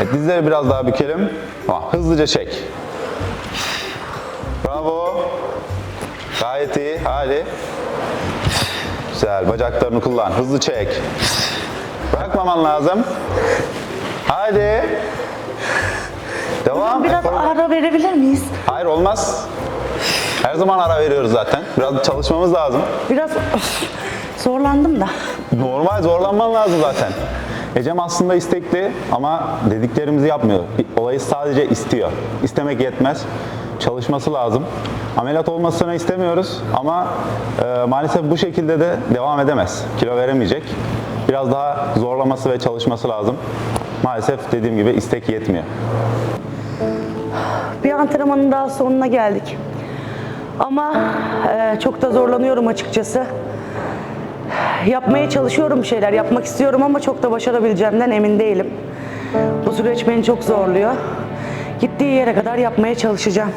Evet, dizleri biraz daha bükelim. Tamam, hızlıca çek. Bravo. Gayet iyi. Hadi. Güzel. Bacaklarını kullan. Hızlı çek. Bırakmaman lazım. Hadi. Devam. Biraz Efor- ara verebilir miyiz? Hayır olmaz. Her zaman ara veriyoruz zaten. Biraz çalışmamız lazım. Biraz of, zorlandım da. Normal zorlanman lazım zaten. Ecem aslında istekli ama dediklerimizi yapmıyor. Olayı sadece istiyor. İstemek yetmez. Çalışması lazım. Ameliyat olmasını istemiyoruz ama e, maalesef bu şekilde de devam edemez. Kilo veremeyecek. Biraz daha zorlaması ve çalışması lazım. Maalesef dediğim gibi istek yetmiyor. Bir antrenmanın daha sonuna geldik. Ama e, çok da zorlanıyorum açıkçası. Yapmaya çalışıyorum bir şeyler, yapmak istiyorum ama çok da başarabileceğimden emin değilim. Bu süreç beni çok zorluyor. Gittiği yere kadar yapmaya çalışacağım.